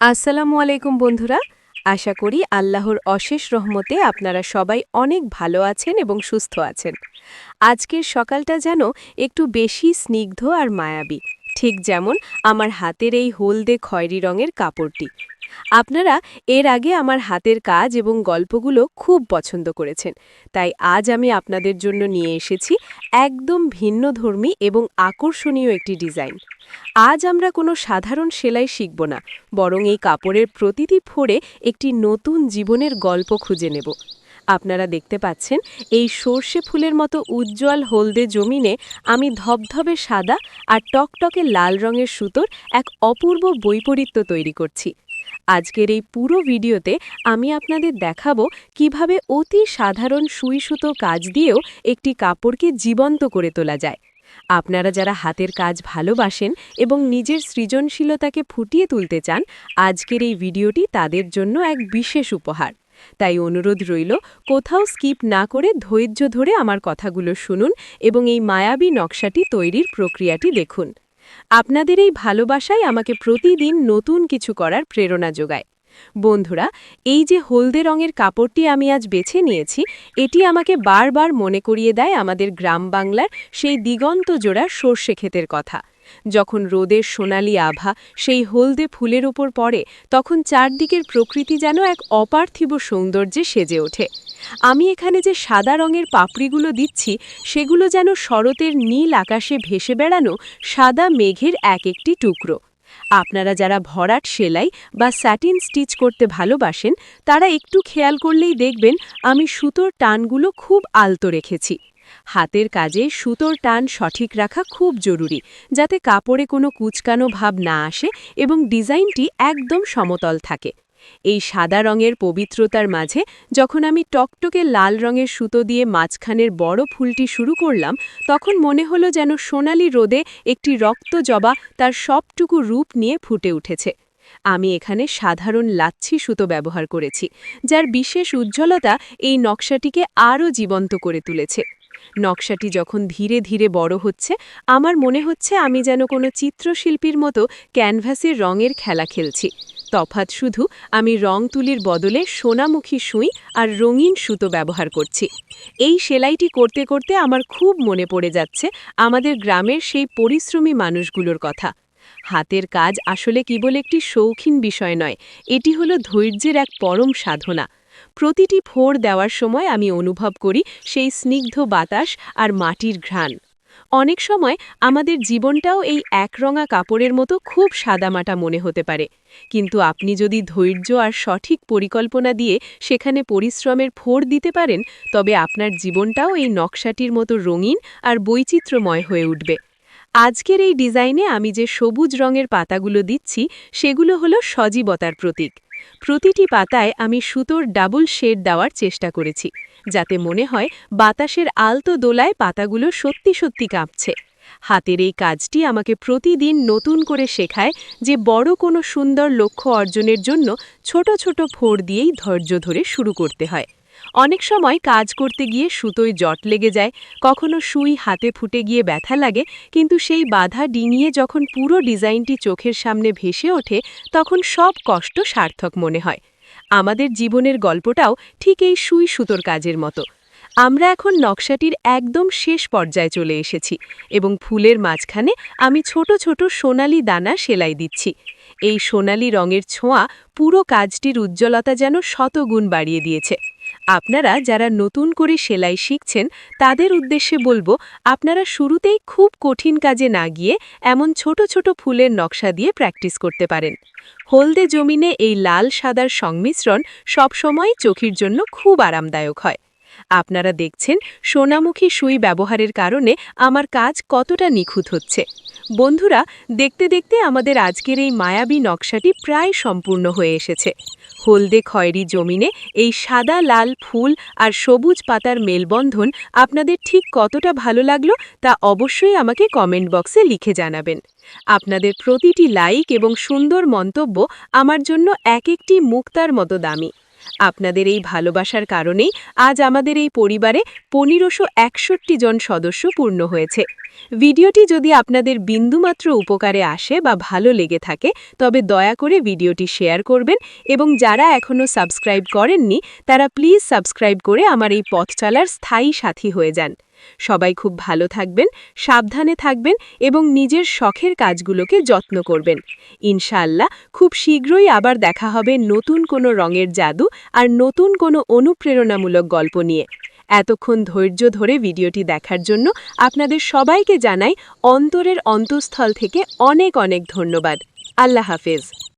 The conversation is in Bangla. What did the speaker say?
আসসালামু আলাইকুম বন্ধুরা, আশা করি আল্লাহর অশেষ রহমতে আপনারা সবাই অনেক ভালো আছেন এবং সুস্থ আছেন। আজকের সকালটা যেন একটু বেশি স্নিগ্ধ আর মায়াবী। ঠিক যেমন আমার হাতের এই হলদে খয়েরি রঙের কাপড়টি। আপনারা এর আগে আমার হাতের কাজ এবং গল্পগুলো খুব পছন্দ করেছেন। তাই আজ আমি আপনাদের জন্য নিয়ে এসেছি একদম ভিন্নধর্মী এবং আকর্ষণীয় একটি ডিজাইন। আজ আমরা কোনো সাধারণ সেলাই শিখব না, বরং এই কাপড়ের প্রতিটি ফোড়ে একটি নতুন জীবনের গল্প খুঁজে নেব। আপনারা দেখতে পাচ্ছেন, এই সর্ষে ফুলের মতো উজ্জ্বল হলদে জমিনে আমি ধবধবে সাদা আর টকটকে লাল রঙের সুতোর এক অপূর্ব বৈপরীত্য তৈরি করছি। আজকের এই পুরো ভিডিওতে আমি আপনাদের দেখাবো কীভাবে অতি সাধারণ সুই সুতো কাজ দিয়েও একটি কাপড়কে জীবন্ত করে তোলা যায়। আপনারা যারা হাতের কাজ ভালোবাসেন এবং নিজের সৃজনশীলতাকে ফুটিয়ে তুলতে চান, আজকের এই ভিডিওটি তাদের জন্য এক বিশেষ উপহার। তাই অনুরোধ রইল, কোথাও স্কিপ না করে ধৈর্য ধরে আমার কথাগুলো শুনুন এবং এই মায়াবী নকশাটি তৈরির প্রক্রিয়াটি দেখুন। আপনাদের এই ভালোবাসাই আমাকে প্রতিদিন নতুন কিছু করার প্রেরণা যোগায়। বন্ধুরা, এই যে হলদে রঙের কাপড়টি আমি আজ বেছে নিয়েছি, এটি আমাকে বারবার মনে করিয়ে দেয় আমাদের গ্রাম বাংলার সেই দিগন্ত জোড়া সর্ষে ক্ষেতের কথা। যখন রোদের সোনালি আভা সেই হলদে ফুলের ওপর পড়ে, তখন চারদিকের প্রকৃতি যেন এক অপার্থিব সৌন্দর্যে সেজে ওঠে। আমি এখানে যে সাদা রঙের পাপড়িগুলো দিচ্ছি, সেগুলো যেন শরতের নীল আকাশে ভেসে বেড়ানো সাদা মেঘের এক একটি টুকরো। আপনারা যারা ভরাট সেলাই বা স্যাটিন স্টিচ করতে ভালোবাসেন, তারা একটু খেয়াল করলেই দেখবেন আমি সুতোর টানগুলো খুব আলতো রেখেছি। হাতের কাজে সুতোর টান সঠিক রাখা খুব জরুরি, যাতে কাপড়ে কোনো কুচকানো ভাব না আসে এবং ডিজাইনটি একদম সমতল থাকে। এই সাদা রঙের পবিত্রতার মাঝে যখন আমি টকটকে লাল রঙের সুতো দিয়ে মাঝখানের বড় ফুলটি শুরু করলাম, তখন মনে হলো যেন সোনালি রোদে একটি রক্ত জবা তার সবটুকু রূপ নিয়ে ফুটে উঠেছে। আমি এখানে সাধারণ লাচ্ছি সুতো ব্যবহার করেছি, যার বিশেষ উজ্জ্বলতা এই নকশাটিকে আরও জীবন্ত করে তুলেছে। নকশাটি যখন ধীরে ধীরে বড় হচ্ছে, আমার মনে হচ্ছে আমি যেন কোনো চিত্রশিল্পীর মতো ক্যানভাসের রঙের খেলা খেলছি। তফাৎ শুধু আমি রং তুলির বদলে সোনামুখী সুই আর রঙিন সুতো ব্যবহার করছি। এই সেলাইটি করতে করতে আমার খুব মনে পড়ে যাচ্ছে আমাদের গ্রামের সেই পরিশ্রমী মানুষগুলোর কথা। হাতের কাজ আসলে কেবল একটি শৌখিন বিষয় নয়, এটি হলো ধৈর্যের এক পরম সাধনা। প্রতিটি ফোড় দেওয়ার সময় আমি অনুভব করি সেই স্নিগ্ধ বাতাস আর মাটির ঘ্রাণ। অনেক সময় আমাদের জীবনটাও এই একরঙা কাপড়ের মতো খুব সাদামাটা মনে হতে পারে। কিন্তু আপনি যদি ধৈর্য আর সঠিক পরিকল্পনা দিয়ে সেখানে পরিশ্রমের ফোড় দিতে পারেন, তবে আপনার জীবনটাও এই নকশাটির মতো রঙিন আর বৈচিত্র্যময় হয়ে উঠবে। আজকের এই ডিজাইনে আমি যে সবুজ রঙের পাতাগুলো দিচ্ছি, সেগুলো হলো সজীবতার প্রতীক। প্রতিটি পাতায় আমি সুতোর ডাবল শেড দেওয়ার চেষ্টা করেছি, যাতে মনে হয় বাতাসের আলতো দোলায় পাতাগুলো সত্যি সত্যি কাঁপছে। হাতের এই কাজটি আমাকে প্রতিদিন নতুন করে শেখায় যে বড় কোনো সুন্দর লক্ষ্য অর্জনের জন্য ছোট ছোট ফোড় দিয়েই ধৈর্য ধরে শুরু করতে হয়। অনেক সময় কাজ করতে গিয়ে সুতোয় জট লেগে যায়, কখনো সুই হাতে ফুটে গিয়ে ব্যথা লাগে, কিন্তু সেই বাধা ডিঙিয়ে যখন পুরো ডিজাইনটি চোখের সামনে ভেসে ওঠে, তখন সব কষ্ট সার্থক মনে হয়। আমাদের জীবনের গল্পটাও ঠিক এই সুই সুতোর কাজের মতো। আমরা এখন নকশাটির একদম শেষ পর্যায়ে চলে এসেছি এবং ফুলের মাঝখানে আমি ছোট ছোট সোনালি দানা সেলাই দিচ্ছি। এই সোনালি রঙের ছোঁয়া পুরো কাজটির উজ্জ্বলতা যেন শতগুণ বাড়িয়ে দিয়েছে। আপনারা যারা নতুন করে সেলাই শিখছেন, তাদের উদ্দেশ্যে বলব, আপনারা শুরুতেই খুব কঠিন কাজে না গিয়ে এমন ছোট ছোট ফুলের নকশা দিয়ে প্র্যাকটিস করতে পারেন। হলদে জমিনে এই লাল সাদার সংমিশ্রণ সবসময় চোখের জন্য খুব আরামদায়ক হয়। আপনারা দেখছেন, সোনামুখী সুই ব্যবহারের কারণে আমার কাজ কতটা নিখুঁত হচ্ছে। বন্ধুরা, দেখতে দেখতে আমাদের আজকের এই মায়াবী নকশাটি প্রায় সম্পূর্ণ হয়ে এসেছে। হলদে খয়েরি জমিনে এই সাদা, লাল ফুল আর সবুজ পাতার মেলবন্ধন আপনাদের ঠিক কতটা ভালো লাগল তা অবশ্যই আমাকে কমেন্ট বক্সে লিখে জানাবেন। আপনাদের প্রতিটি লাইক এবং সুন্দর মন্তব্য আমার জন্য এক একটি মুক্তার মতো দামি। আপনাদের এই ভালোবাসার কারণেই আজ আমাদের এই পরিবারে পনেরোশো একষট্টি জন সদস্য পূর্ণ হয়েছে। ভিডিওটি যদি আপনাদের বিন্দুমাত্র উপকারে আসে বা ভালো লেগে থাকে, তবে দয়া করে ভিডিওটি শেয়ার করবেন এবং যারা এখনও সাবস্ক্রাইব করেননি, তারা প্লিজ সাবস্ক্রাইব করে আমার এই পথ চলার স্থায়ী সাথী হয়ে যান। সবাই খুব ভালো থাকবেন, সাবধানে থাকবেন এবং নিজের শখের কাজগুলোকে যত্ন করবেন। ইনশাআল্লাহ খুব শীঘ্রই আবার দেখা হবে নতুন কোনো রঙের জাদু আর নতুন কোনো অনুপ্রেরণামূলক গল্প নিয়ে। এতক্ষণ ধৈর্য ধরে ভিডিওটি দেখার জন্য আপনাদের সবাইকে জানাই অন্তরের অন্তঃস্থল থেকে অনেক অনেক ধন্যবাদ। আল্লাহ হাফেজ।